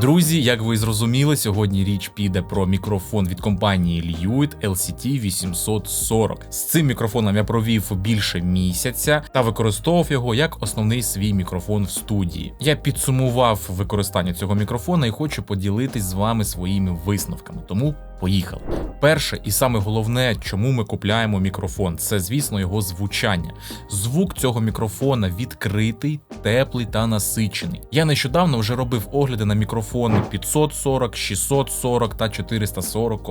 Друзі, як ви зрозуміли, сьогодні річ піде про мікрофон від компанії Lewitt LCT 840. З цим мікрофоном я провів більше місяця та використовував його як основний свій мікрофон в студії. Я підсумував використання цього мікрофона і хочу поділитись з вами своїми висновками. Тому Поїхали. Перше і саме головне, чому ми купляємо мікрофон, це, звісно, його звучання. Звук цього мікрофона відкритий, теплий та насичений. Я нещодавно вже робив огляди на мікрофони 540, 640 та 440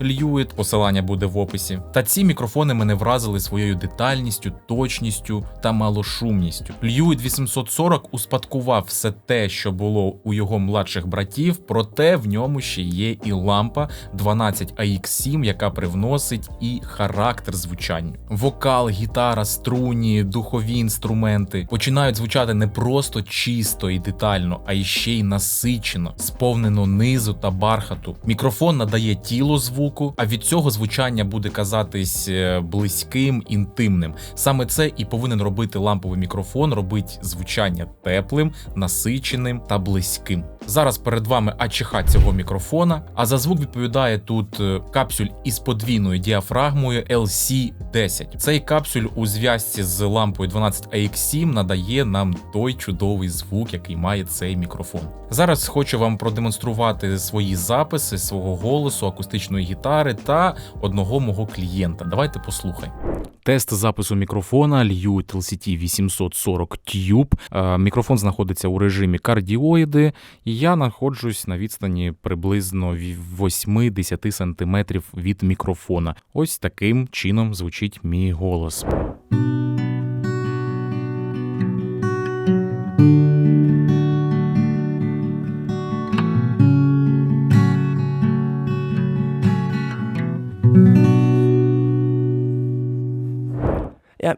Lewitt, посилання буде в описі. Та ці мікрофони мене вразили своєю детальністю, точністю та малошумністю. Lewitt 840 успадкував все те, що було у його младших братів, проте в ньому ще є і лампа. 12 AX7, яка привносить і характер звучання. Вокал, гітара, струні, духові інструменти починають звучати не просто чисто і детально, а ще й насичено, сповнено низу та бархату. Мікрофон надає тіло звуку, а від цього звучання буде казатись е, близьким, інтимним. Саме це і повинен робити ламповий мікрофон, робить звучання теплим, насиченим та близьким. Зараз перед вами АЧХ цього мікрофона, а за звук відповідає тут е, капсюль із подвійною діафрагмою LC10. Цей капсюль у зв'язці з лампою 12 AX7 надає нам той чудовий звук, який має цей мікрофон. Зараз хочу вам продемонструвати свої записи свого голосу, акустичної гітари та одного мого клієнта. Давайте послухаємо. Тест запису мікрофона Lewitt LCT 840 Tube. Мікрофон знаходиться у режимі кардіоїди, і я знаходжусь на відстані приблизно 8-10 см від мікрофона. Ось таким чином звучить мій голос.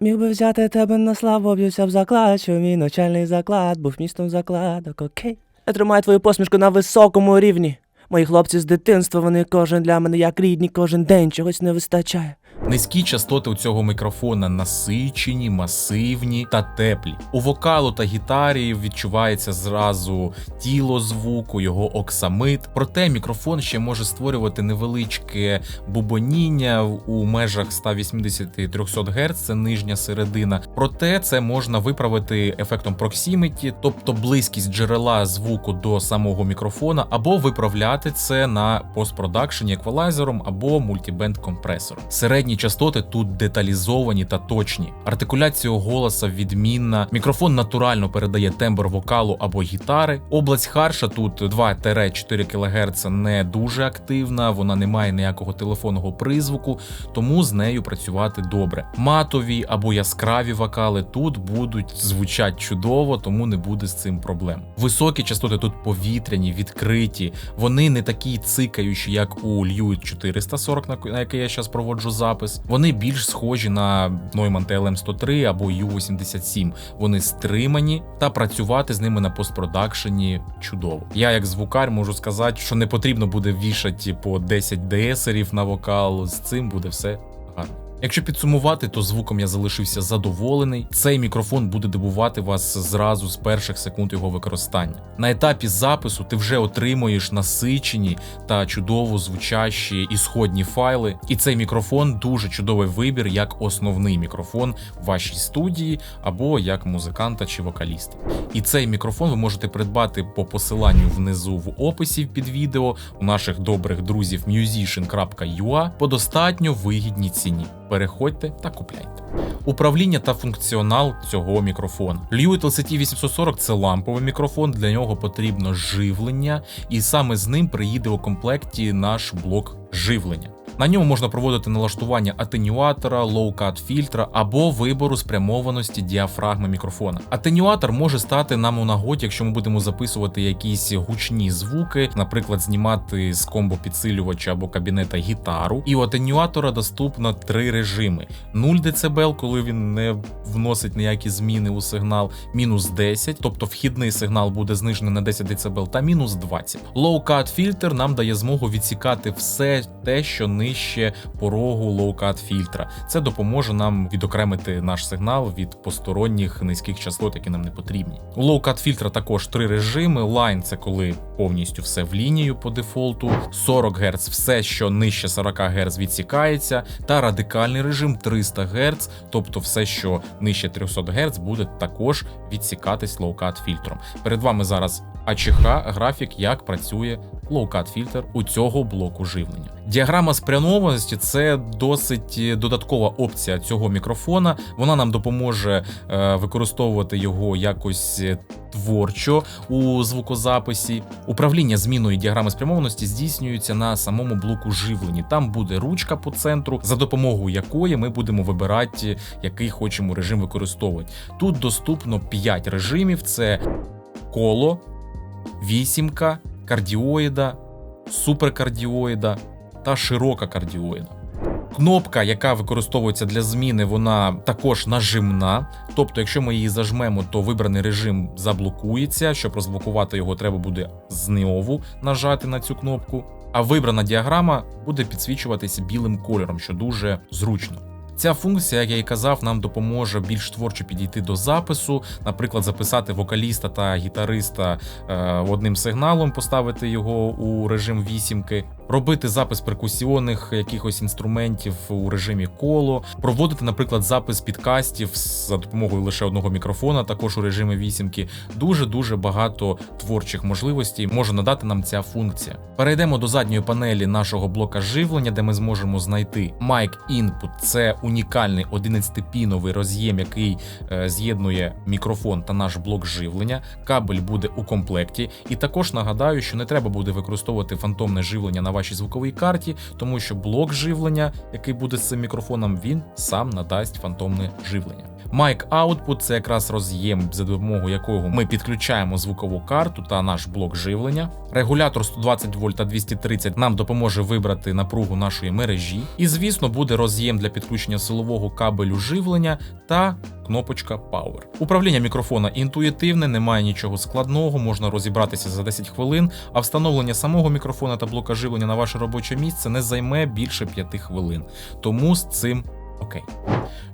Міг би взяти тебе на славу, б'юся в заклад, що мій начальний заклад був містом закладок, окей. Я тримаю твою посмішку на високому рівні. Мої хлопці з дитинства, вони кожен для мене як рідні, кожен день чогось не вистачає. Низькі частоти у цього мікрофона насичені, масивні та теплі. У вокалу та гітарі відчувається зразу тіло звуку, його оксамит. Проте мікрофон ще може створювати невеличке бубоніння у межах 180-300 Гц, це нижня середина. Проте це можна виправити ефектом проксіміті, тобто близькість джерела звуку до самого мікрофона, або виправляти це на постпродакшені еквалайзером або мультібенд компресором. Середні частоти тут деталізовані та точні. Артикуляція голоса відмінна. Мікрофон натурально передає тембр вокалу або гітари. Область харша тут 2-4 кГц не дуже активна, вона не має ніякого телефонного призвуку, тому з нею працювати добре. Матові або яскраві вокали тут будуть звучати чудово, тому не буде з цим проблем. Високі частоти тут повітряні, відкриті. Вони не такі цикаючі, як у Lewitt 440, на на який я зараз проводжу запис. Вони більш схожі на Neumann TLM-103 або U87. Вони стримані та працювати з ними на постпродакшені чудово. Я, як звукар, можу сказати, що не потрібно буде вішати по 10 десерів на вокал. З цим буде все гарно. Якщо підсумувати, то звуком я залишився задоволений. Цей мікрофон буде дивувати вас зразу з перших секунд його використання. На етапі запису ти вже отримуєш насичені та чудово звучащі ісходні файли. І цей мікрофон дуже чудовий вибір як основний мікрофон в вашій студії або як музиканта чи вокаліста. І цей мікрофон ви можете придбати по посиланню внизу в описі під відео у наших добрих друзів musician.ua по достатньо вигідній ціні переходьте та купляйте. Управління та функціонал цього мікрофона. Lewitt LCT 840 це ламповий мікрофон, для нього потрібно живлення, і саме з ним приїде у комплекті наш блок живлення. На ньому можна проводити налаштування атенюатора, лоу-кат фільтра або вибору спрямованості діафрагми мікрофона. Атенюатор може стати нам у нагоді, якщо ми будемо записувати якісь гучні звуки, наприклад, знімати з комбо підсилювача або кабінета гітару. І у атенюатора доступно три режими: 0 дБ, коли він не вносить ніякі зміни у сигнал, мінус 10, тобто вхідний сигнал буде знижений на 10 дБ, та мінус 20. Low-cut фільтр нам дає змогу відсікати все те, що нижче нижче порогу лоукат фільтра. Це допоможе нам відокремити наш сигнал від посторонніх низьких частот, які нам не потрібні. У лоукат фільтра також три режими. Line – це коли повністю все в лінію по дефолту, 40 Гц все, що нижче 40 Гц відсікається, та радикальний режим 300 Гц, тобто все, що нижче 300 Гц, буде також відсікатись лоукат фільтром. Перед вами зараз АЧХ графік, як працює лоукат фільтр у цього блоку живлення. Діаграма спрямованості це досить додаткова опція цього мікрофона. Вона нам допоможе е, використовувати його якось е, творчо у звукозаписі. Управління зміною діаграми спрямованості здійснюється на самому блоку живлення. Там буде ручка по центру, за допомогою якої ми будемо вибирати, який хочемо режим використовувати. Тут доступно 5 режимів: це коло, вісімка, кардіоїда, суперкардіоїда та широка кардіоїда. Кнопка, яка використовується для зміни, вона також нажимна. Тобто, якщо ми її зажмемо, то вибраний режим заблокується. Щоб розблокувати його, треба буде знову нажати на цю кнопку. А вибрана діаграма буде підсвічуватися білим кольором, що дуже зручно. Ця функція, як я і казав, нам допоможе більш творчо підійти до запису, наприклад, записати вокаліста та гітариста е, одним сигналом, поставити його у режим вісімки, робити запис перкусіонних якихось інструментів у режимі коло, проводити, наприклад, запис підкастів за допомогою лише одного мікрофона, також у режимі вісімки. Дуже дуже багато творчих можливостей може надати нам ця функція. Перейдемо до задньої панелі нашого блока живлення, де ми зможемо знайти Mic Input. Це унікальний 11-піновий роз'єм, який е, з'єднує мікрофон та наш блок живлення. Кабель буде у комплекті. І також нагадаю, що не треба буде використовувати фантомне живлення на вашій звуковій карті, тому що блок живлення, який буде з цим мікрофоном, він сам надасть фантомне живлення. Mic Output – це якраз роз'єм, за допомогою якого ми підключаємо звукову карту та наш блок живлення. Регулятор 120 вольт та 230 нам допоможе вибрати напругу нашої мережі. І, звісно, буде роз'єм для підключення силового кабелю живлення та кнопочка Power. Управління мікрофона інтуїтивне, немає нічого складного, можна розібратися за 10 хвилин, а встановлення самого мікрофона та блока живлення на ваше робоче місце не займе більше 5 хвилин. Тому з цим окей.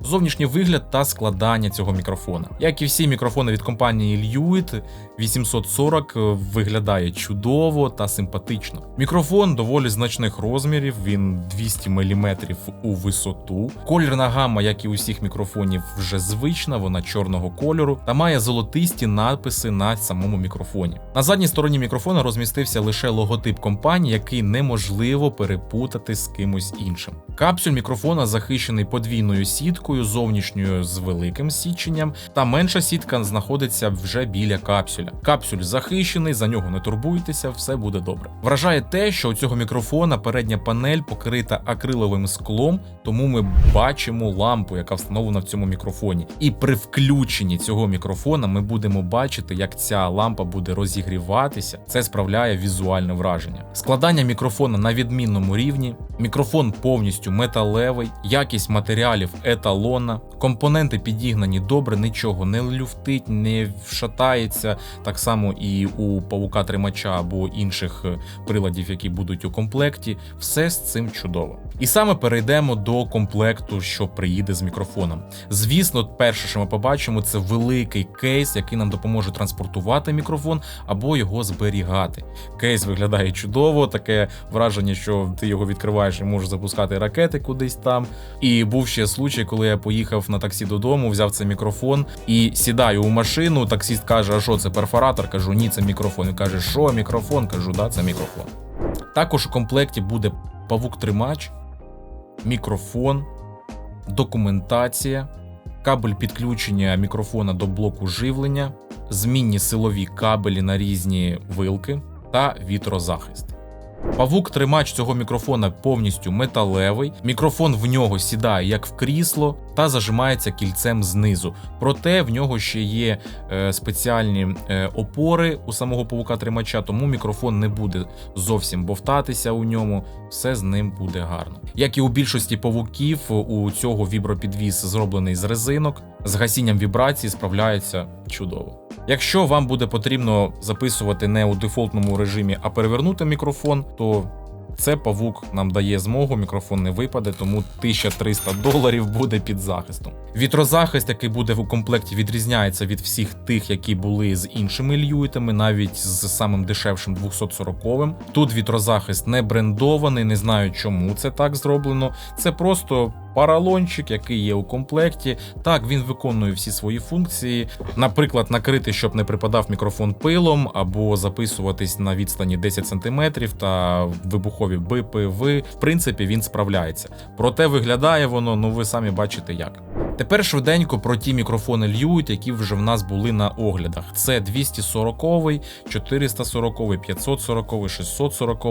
Зовнішній вигляд та складання цього мікрофона. Як і всі мікрофони від компанії Lewitt, 840 виглядає чудово та симпатично. Мікрофон доволі значних розмірів, він 200 мм у висоту. Колірна гама, як і усіх мікрофонів, вже звична, вона чорного кольору та має золотисті надписи на самому мікрофоні. На задній стороні мікрофона розмістився лише логотип компанії, який неможливо перепутати з кимось іншим. Капсюль мікрофона захищений подвійною сіткою, зовнішньою з великим січенням, та менша сітка знаходиться вже біля капсюля. Капсюль захищений, за нього не турбуйтеся, все буде добре. Вражає те, що у цього мікрофона передня панель покрита акриловим склом, тому ми бачимо лампу, яка встановлена в цьому мікрофоні. І при включенні цього мікрофона ми будемо бачити, як ця лампа буде розігріватися. Це справляє візуальне враження. Складання мікрофона на відмінному рівні. Мікрофон повністю металевий, якість матеріалів еталонна, компоненти підігнані добре, нічого не люфтить, не вшатається. Так само і у павука тримача або інших е, приладів, які будуть у комплекті. Все з цим чудово. І саме перейдемо до комплекту, що приїде з мікрофоном. Звісно, перше, що ми побачимо, це великий кейс, який нам допоможе транспортувати мікрофон або його зберігати. Кейс виглядає чудово, таке враження, що ти його відкриваєш і можеш запускати ракети кудись там. І був ще случай, коли я поїхав на таксі додому, взяв цей мікрофон і сідаю у машину. Таксіст каже: А що це перфоратор? Кажу, ні, це мікрофон. Він каже, що мікрофон? Кажу, да, це мікрофон. Також у комплекті буде павук-тримач, мікрофон, документація, кабель підключення мікрофона до блоку живлення, змінні силові кабелі на різні вилки та вітрозахист. Павук тримач цього мікрофона повністю металевий. Мікрофон в нього сідає як в крісло та зажимається кільцем знизу. Проте в нього ще є е, спеціальні е, опори у самого павука тримача, тому мікрофон не буде зовсім бовтатися у ньому. Все з ним буде гарно. Як і у більшості павуків, у цього вібропідвіз зроблений з резинок. З гасінням вібрації справляється чудово. Якщо вам буде потрібно записувати не у дефолтному режимі, а перевернути мікрофон, то Це павук нам дає змогу, мікрофон не випаде, тому 1300 доларів буде під захистом. Вітрозахист, який буде в комплекті, відрізняється від всіх тих, які були з іншими льюітами, навіть з самим дешевшим 240-м. Тут вітрозахист не брендований, не знаю, чому це так зроблено. Це просто паралончик, який є у комплекті. Так, він виконує всі свої функції. Наприклад, накрити, щоб не припадав мікрофон пилом, або записуватись на відстані 10 см та вибухові БПВ. В принципі, він справляється. Проте виглядає воно, ну ви самі бачите як. Тепер швиденько про ті мікрофони Lewitt, які вже в нас були на оглядах. Це 240, 440, 540, 640.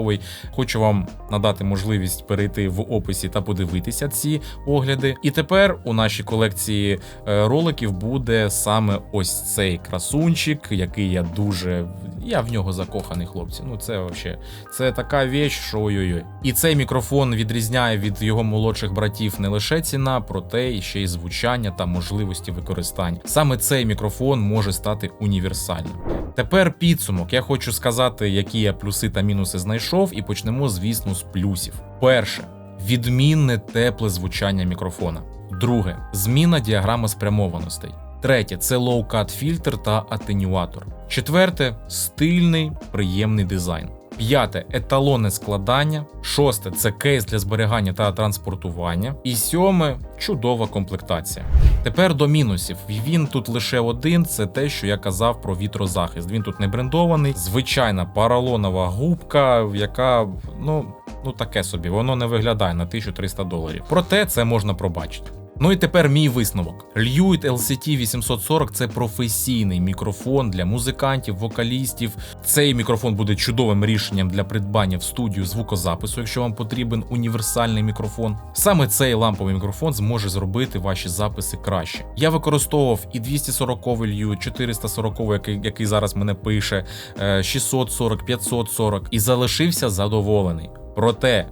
Хочу вам надати можливість перейти в описі та подивитися ці огляди. І тепер у нашій колекції е, роликів буде саме ось цей красунчик, який я дуже. Я в нього закоханий, хлопці. Ну це вообще це така віч, що ой-ой-ой. І цей мікрофон відрізняє від його молодших братів не лише ціна, проте ще й звучання та можливості використання. Саме цей мікрофон може стати універсальним. Тепер підсумок. Я хочу сказати, які я плюси та мінуси знайшов, і почнемо, звісно, з плюсів. Перше. Відмінне тепле звучання мікрофона. Друге зміна діаграми спрямованостей. Третє це лоу-кат фільтр та атенюатор. Четверте стильний, приємний дизайн. П'яте еталонне складання. Шосте це кейс для зберігання та транспортування. І сьоме чудова комплектація. Тепер до мінусів. Він тут лише один. Це те, що я казав про вітрозахист. Він тут не брендований. Звичайна поролонова губка, яка ну. Ну таке собі, воно не виглядає на 1300 доларів. Проте це можна пробачити. Ну і тепер мій висновок. Lewitt LCT 840 це професійний мікрофон для музикантів, вокалістів. Цей мікрофон буде чудовим рішенням для придбання в студію звукозапису, якщо вам потрібен універсальний мікрофон. Саме цей ламповий мікрофон зможе зробити ваші записи краще. Я використовував і 240 Lewitt, 440, який, який зараз мене пише, е, 640, 540 і залишився задоволений. Проте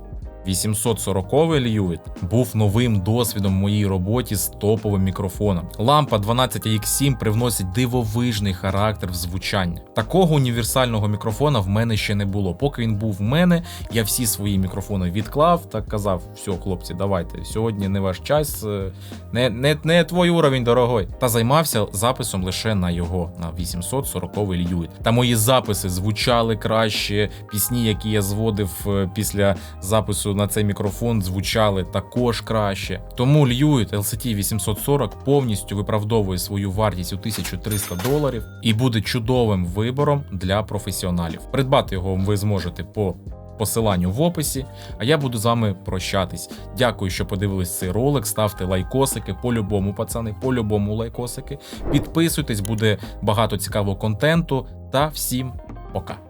840 Lewitt був новим досвідом в моїй роботі з топовим мікрофоном. Лампа 12AX7 привносить дивовижний характер в звучання. Такого універсального мікрофона в мене ще не було. Поки він був в мене, я всі свої мікрофони відклав та казав: все, хлопці, давайте, сьогодні не ваш час, е, не, не, не твій уровень, дорогой. Та займався записом лише на його, на 840 Lewitt. Та мої записи звучали краще, пісні, які я зводив е, після запису на цей мікрофон звучали також краще. Тому Lewitt LCT 840 повністю виправдовує свою вартість у 1300 доларів і буде чудовим вибором для професіоналів. Придбати його ви зможете по посиланню в описі. А я буду з вами прощатись. Дякую, що подивились цей ролик. Ставте лайкосики по-любому, пацани, по-любому лайкосики. Підписуйтесь, буде багато цікавого контенту. Та всім пока.